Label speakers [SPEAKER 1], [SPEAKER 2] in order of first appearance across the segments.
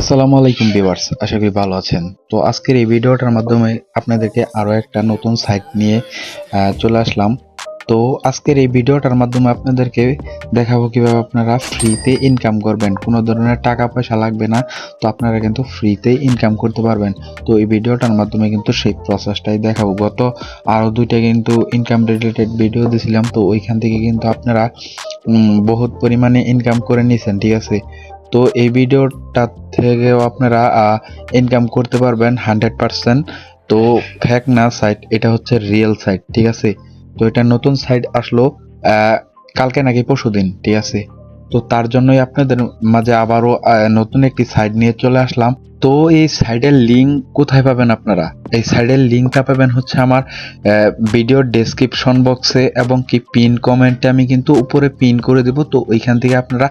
[SPEAKER 1] আসসালামু আলাইকুম ভিউয়ার্স, আশা করি ভালো আছেন। তো আজকের এই ভিডিওটার মাধ্যমে আপনাদেরকে আরও একটা নতুন সাইট নিয়ে চলে আসলাম। তো আজকের এই ভিডিওটার মাধ্যমে আপনাদেরকে দেখাবো কীভাবে আপনারা ফ্রিতে ইনকাম করবেন। কোনো ধরনের টাকা পয়সা লাগবে না, তো আপনারা কিন্তু ফ্রিতে ইনকাম করতে পারবেন। তো এই ভিডিওটার মাধ্যমে কিন্তু সেই প্রসেসটাই দেখাবো। গত আরও দুইটা কিন্তু ইনকাম রিলেটেড ভিডিও দিয়েছিলাম তো ওইখান থেকে কিন্তু আপনারা বহুত পরিমাণে ইনকাম করে নিয়েছেন ঠিক আছে? তো এই ভিডিওটা থেকেও আপনারা ইনকাম করতে পারবেন হান্ড্রেড পার্সেন্ট তো ফ্যাক না সাইট এটা হচ্ছে রিয়েল সাইট ঠিক আছে? তো এটা নতুন সাইট আসলো কালকে নাকি পরশু দিন, ঠিক আছে? তো তার জন্যই আপনাদের মাঝে আবারও নতুন একটি সাইট নিয়ে চলে আসলাম। তো এই সাইডের লিঙ্ক কোথায় পাবেন আপনারা? এই সাইডের লিঙ্কটা পাবেন হচ্ছে আমার ভিডিওর ডেসক্রিপশন বক্সে এবং কি পিন কমেন্টে আমি কিন্তু উপরে পিন করে দেব। তো ওইখান থেকে আপনারা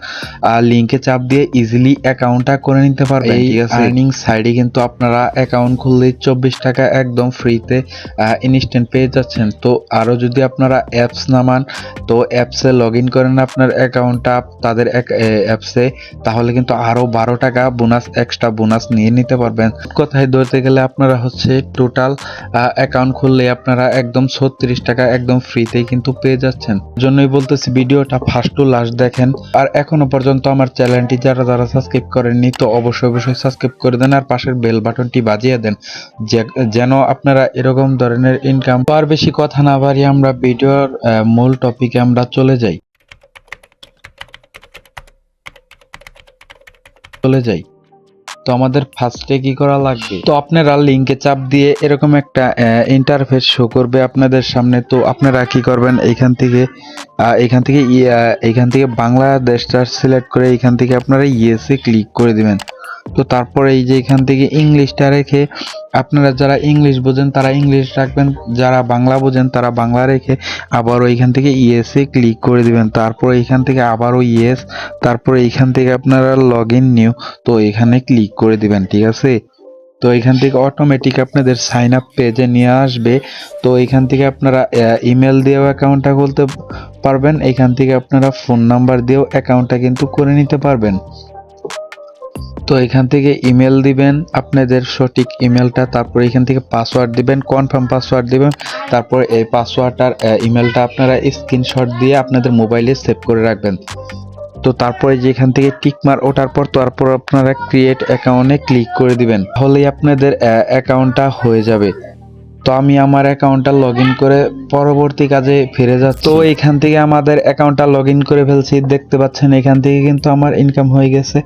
[SPEAKER 1] লিঙ্কে চাপ দিয়ে ইজিলি অ্যাকাউন্টটা করে নিতে পারবেন। এই আর্নিং সাইডে কিন্তু আপনারা অ্যাকাউন্ট খুললে চব্বিশ টাকা একদম ফ্রিতে ইনস্ট্যান্ট পেয়ে যাচ্ছেন। তো আরও যদি আপনারা অ্যাপস নামান তো অ্যাপসে লগ ইন করেন আপনার অ্যাকাউন্টটা তাদের অ্যাপসে তাহলে কিন্তু আরও বারো টাকা বোনাস এক্সট্রা বোনাস নিয়ে নিতে পারবেন। কথায় ধরতে গেলে আপনারা হচ্ছে টোটাল অ্যাকাউন্ট খুললে আপনারা একদম ছত্রিশ টাকা একদম ফ্রিতেই কিন্তু পেয়ে যাচ্ছেন। জন্যই বলতেছি ভিডিওটা ফার্স্ট টু লাস্ট দেখেন। আর এখনও পর্যন্ত আমার চ্যানেলটি যারা যারা সাবস্ক্রাইব করেননি, তো অবশ্যই অবশ্যই সাবস্ক্রাইব করে দেন আর পাশের বেল বাটনটি বাজিয়ে দেন। যেন আপনারা এরকম ধরনের ইনকাম আর বেশি কথা না বাড়িয়ে আমরা ভিডিওর মূল টপিকে আমরা চলে যাই। চলে যাই। তো আমাদের ফার্স্টে কি করা লাগবে? তো আপনারা লিংকে চাপ দিয়ে এরকম একটা ইন্টারফেস শো করবে আপনাদের সামনে। তো আপনারা কি করবেন? এইখান থেকে এখান থেকে এখান থেকে বাংলাদেশটা সিলেক্ট করে এখান থেকে আপনারা ইয়েসে ক্লিক করে দিবেন। তো তারপরে এই যে এখান থেকে ইংলিশটা রেখে আপনারা যারা ইংলিশ বোঝেন, তারা ইংলিশ রাখবেন। যারা বাংলা বোঝেন, তারা বাংলা রেখে আবারও এইখান থেকে ইয়েসে ক্লিক করে দিবেন। তারপর এইখান থেকে আবারও ইয়েস তারপরে এইখান থেকে আপনারা লগ ইন নিউ তো এখানে ক্লিক করে দিবেন, ঠিক আছে? তো এখান থেকে অটোমেটিক আপনাদের সাইন আপ পেজে নিয়ে আসবে। তো এখান থেকে আপনারা ইমেল দিয়েও অ্যাকাউন্টটা খুলতে পারবেন। এখান থেকে আপনারা ফোন নাম্বার দিয়েও অ্যাকাউন্টটা কিন্তু করে নিতে পারবেন। তো এখান থেকে ইমেল দিবেন, আপনাদের সঠিক ইমেলটা তারপর এখান থেকে পাসওয়ার্ড দিবেন কনফার্ম পাসওয়ার্ড দিবেন, তারপর এই পাসওয়ার্ড আর ইমেলটা আপনারা স্ক্রিনশট দিয়ে আপনাদের মোবাইলে সেভ করে রাখবেন। তো তারপরে যেখান থেকে টিকমার ওঠার পর, তারপর আপনারা ক্রিয়েট অ্যাকাউন্টে ক্লিক করে দিবেন। তাহলেই আপনাদের অ্যাকাউন্টটা হয়ে যাবে। তো আমি আমার অ্যাকাউন্টটা লগ ইন করে পরবর্তী কাজে ফিরে যাচ্ছি। তো এখান থেকে আমাদের অ্যাকাউন্টটা লগ ইন করে ফেলছি। দেখতে পাচ্ছেন, এখান থেকে কিন্তু আমার ইনকাম হয়ে গেছে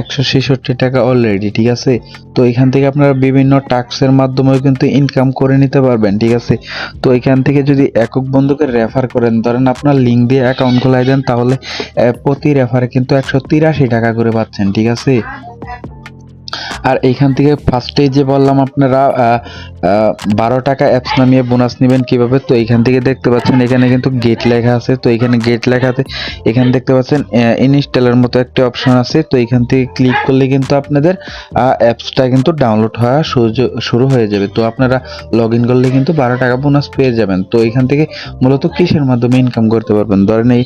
[SPEAKER 1] একশো ছেষট্টি টাকা অলরেডি ঠিক আছে? তো এখান থেকে আপনারা বিভিন্ন টাস্কের মাধ্যমেও কিন্তু ইনকাম করে নিতে পারবেন, ঠিক আছে? তো এখান থেকে যদি একক বন্ধুকে রেফার করেন, ধরেন আপনার লিঙ্ক দিয়ে অ্যাকাউন্ট খোলাই দেন, তাহলে প্রতি রেফারে কিন্তু একশো তিরাশি টাকা করে পাচ্ছেন, ঠিক আছে? আর এইখান থেকে ফার্স্টেই যে বললাম আপনারা বারো টাকা অ্যাপস নামিয়ে বোনাস নেবেন কীভাবে, তো এখান থেকে দেখতে পাচ্ছেন এখানে কিন্তু গেট লেখা আছে। তো এখানে গেট লেখাতে এখানে দেখতে পাচ্ছেন ইনস্টলের মতো একটা অপশন আছে। তো এখান থেকে ক্লিক করলে কিন্তু আপনাদের অ্যাপসটা কিন্তু ডাউনলোড হওয়া শুরু হয়ে যাবে। তো আপনারা লগ ইন করলে কিন্তু বারো টাকা বোনাস পেয়ে যাবেন। তো এখান থেকে মূলত কিসের মাধ্যমে ইনকাম করতে পারবেন? ধরেন এই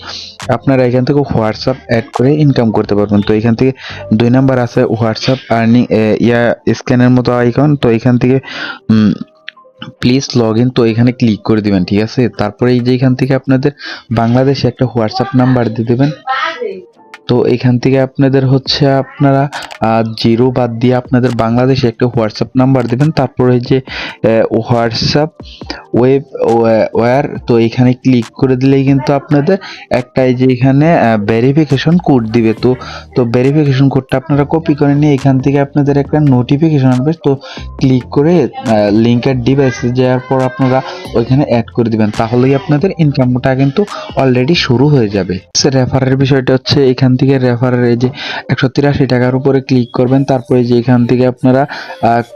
[SPEAKER 1] আপনারা এখান থেকে হোয়াটসঅ্যাপ অ্যাড করে ইনকাম করতে পারবেন। তো এখান থেকে দুই নাম্বার আছে হোয়াটসঅ্যাপ আর্নিং ইয়া স্ক্যানের মতো আইকন তো এখান থেকে প্লিজ লগ ইন তো এখানে ক্লিক করে দিবেন, ঠিক আছে? তারপরে এই যে এখান থেকে আপনাদের বাংলাদেশে একটা হোয়াটসঅ্যাপ নাম্বার দিয়ে দেবেন। তো এখান থেকে আপনাদের হচ্ছে আপনারা জিরো বাদ দিয়ে আপনাদের বাংলাদেশে একটা হোয়াটসঅ্যাপ নাম্বার দিবেন। তারপরে যে হোয়াটসঅ্যাপ, ওয়েব ওয়ার, তো এখানে ক্লিক করে দিলেই কিন্তু আপনাদের একটা এই যে এখানে ভেরিফিকেশন কোড দিবে। তো তো ভেরিফিকেশন কোডটা আপনারা কপি করে নিয়ে এখান থেকে আপনাদের একটা নোটিফিকেশন আসবে। তো ক্লিক করে লিঙ্কের ডিভাইসে যাওয়ার পর আপনারা ওইখানে অ্যাড করে দিবেন। তাহলেই আপনাদের ইনকামটা কিন্তু অলরেডি শুরু হয়ে যাবে। রেফারের বিষয়টা হচ্ছে এখান থেকে রেফারের এই যে একশো তিরাশি টাকার উপরে ক্লিক করবেন, তারপরে যে এখান থেকে আপনারা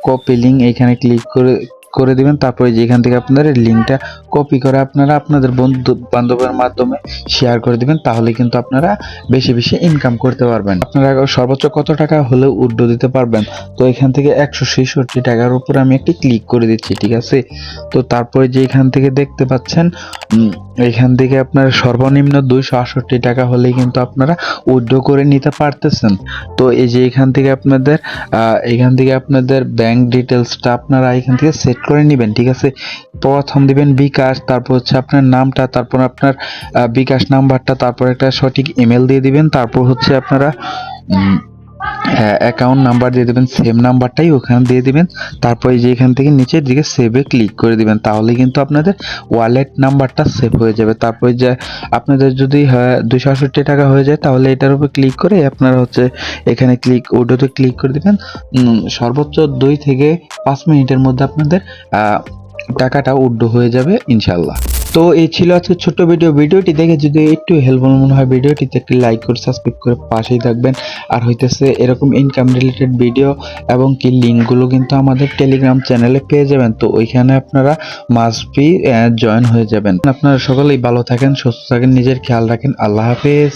[SPEAKER 1] কপি লিঙ্ক এখানে ক্লিক করে করে দিবেন। তারপরে যেখান থেকে আপনারা লিঙ্কটা কপি করে আপনারা আপনাদের বন্ধু বান্ধবের মাধ্যমে শেয়ার করে দিবেন। তাহলে কিন্তু আপনারা বেশি বেশি ইনকাম করতে পারবেন। আপনারা সর্বোচ্চ কত টাকা হলে উড্ডো দিতে পারবেন? তো এখান থেকে একশো ছেষট্টি টাকার উপর আমি একটি ক্লিক করে দিচ্ছি, ঠিক আছে? তো তারপরে যে এখান থেকে দেখতে পাচ্ছেন এখান থেকে আপনার সর্বনিম্ন দুইশো আটষট্টি টাকা হলেই কিন্তু আপনারা উইথড্র করে নিতে পারতেছেন। তো এই যে এখান থেকে আপনাদের এখান থেকে আপনাদের ব্যাংক ডিটেলসটা আপনারা এখান থেকে সেট করে নেবেন, ঠিক আছে? প্রথম দিবেন বিকাশ, তারপর হচ্ছে আপনার নামটা, তারপর আপনার বিকাশ নাম্বারটা, তারপর একটা সঠিক ইমেল দিয়ে দিবেন, তারপর হচ্ছে আপনারা অ্যাকাউন্ট নাম্বার দিয়ে দেবেন সেম নাম্বারটাই ওখানে দিয়ে দিবেন। তারপরে যে এখান থেকে নিচের দিকে সেভে ক্লিক করে দিবেন তাহলে কিন্তু আপনাদের ওয়ালেট নাম্বারটা সেভ হয়ে যাবে। তারপরে যে আপনাদের যদি দুশো আষট্টি টাকা হয়ে যায়, তাহলে এটার উপর ক্লিক করে আপনারা হচ্ছে এখানে ক্লিক ওটাতে ক্লিক করে দেবেন। সর্বোচ্চ দুই থেকে পাঁচ মিনিটের মধ্যে আপনাদের টাকাটা উড্ড হয়ে যাবে ইনশাল্লাহ তো এই ছিল আজকে ছোট্ট ভিডিও ভিডিওটি দেখে যদি একটু হেল্পফুল মনে হয়, ভিডিওটিতে একটি লাইক করে সাবস্ক্রাইব করে পাশেই থাকবেন। আর হইতেছে এরকম ইনকাম রিলেটেড ভিডিও এবং কি লিঙ্কগুলো কিন্তু আমাদের টেলিগ্রাম চ্যানেলে পেয়ে যাবেন। তো ওইখানে আপনারা মাস্ট বি জয়েন হয়ে যাবেন। আপনারা সকলেই ভালো থাকেন, সুস্থ থাকেন, নিজের খেয়াল রাখেন। আল্লাহ হাফেজ।